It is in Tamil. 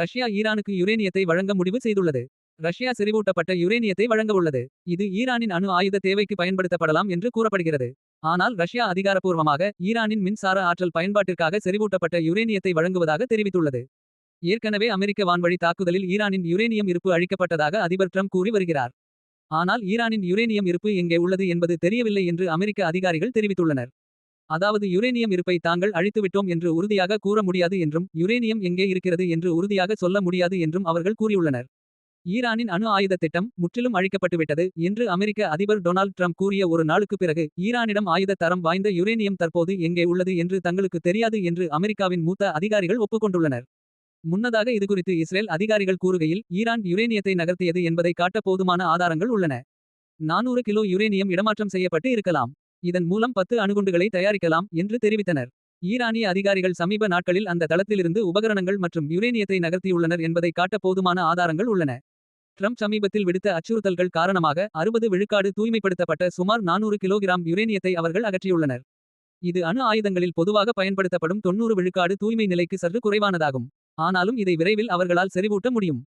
ரஷ்யா ஈரானுக்கு யுரேனியத்தை வழங்க முடிவு செய்துள்ளது. ரஷ்யா செறிவூட்டப்பட்ட யுரேனியத்தை வழங்கவுள்ளது. இது ஈரானின் அணு ஆயுத தேவைக்கு பயன்படுத்தப்படலாம் என்று கூறப்படுகிறது. ஆனால் ரஷ்யா அதிகாரப்பூர்வமாக ஈரானின் மின்சார ஆற்றல் பயன்பாட்டிற்காக செறிவூட்டப்பட்ட யுரேனியத்தை வழங்குவதாக தெரிவித்துள்ளது. ஏற்கனவே அமெரிக்க வான்வழி தாக்குதலில் ஈரானின் யுரேனியம் இருப்பு அழிக்கப்பட்டதாக அதிபர் ட்ரம்ப் கூறி வருகிறார். ஆனால் ஈரானின் யுரேனியம் இருப்பு எங்கே உள்ளது என்பது தெரியவில்லை என்று அமெரிக்க அதிகாரிகள் தெரிவித்துள்ளனர். அதாவது யுரேனியம் இருப்பை தாங்கள் அழித்துவிட்டோம் என்று உறுதியாக கூற முடியாது என்றும். யுரேனியம் எங்கே இருக்கிறது என்று உறுதியாக சொல்ல முடியாது என்றும் அவர்கள் கூறியுள்ளனர். ஈரானின் அணு ஆயுத திட்டம் முற்றிலும் அழிக்கப்பட்டுவிட்டது என்று அமெரிக்க அதிபர் டொனால்ட் ட்ரம்ப் கூறிய ஒரு நாளுக்குப் பிறகு. ஈரானிடம் ஆயுத தரம் வாய்ந்த யுரேனியம் தற்போது எங்கே உள்ளது என்று தங்களுக்கு தெரியாது என்று அமெரிக்காவின் மூத்த அதிகாரிகள் ஒப்புக்கொண்டுள்ளனர். முன்னதாக இதுகுறித்து இஸ்ரேல் அதிகாரிகள் கூறுகையில் ஈரான் யுரேனியத்தை நகர்த்தியது என்பதை காட்ட போதுமான ஆதாரங்கள் உள்ளன. 400 கிலோ யுரேனியம் இடமாற்றம் செய்யப்பட்டு இருக்கலாம். இதன் மூலம் 10 அணுகுண்டுகளை தயாரிக்கலாம் என்று தெரிவித்தனர். ஈரானிய அதிகாரிகள் சமீப நாட்களில் அந்த தளத்திலிருந்து உபகரணங்கள் மற்றும் யுரேனியத்தை நகர்த்தியுள்ளனர் என்பதை காட்ட போதுமான ஆதாரங்கள் உள்ளன. ட்ரம்ப் சமீபத்தில் விடுத்த அச்சுறுத்தல்கள் காரணமாக 60 விழுக்காடு தூய்மைப்படுத்தப்பட்ட சுமார் 400 கிலோகிராம் யுரேனியத்தை அவர்கள் அகற்றியுள்ளனர். இது அணு ஆயுதங்களில் பொதுவாக பயன்படுத்தப்படும் 90 விழுக்காடு தூய்மை நிலைக்கு சற்று குறைவானதாகும். ஆனாலும் இதை விரைவில் அவர்களால் செறிவூட்ட முடியும்.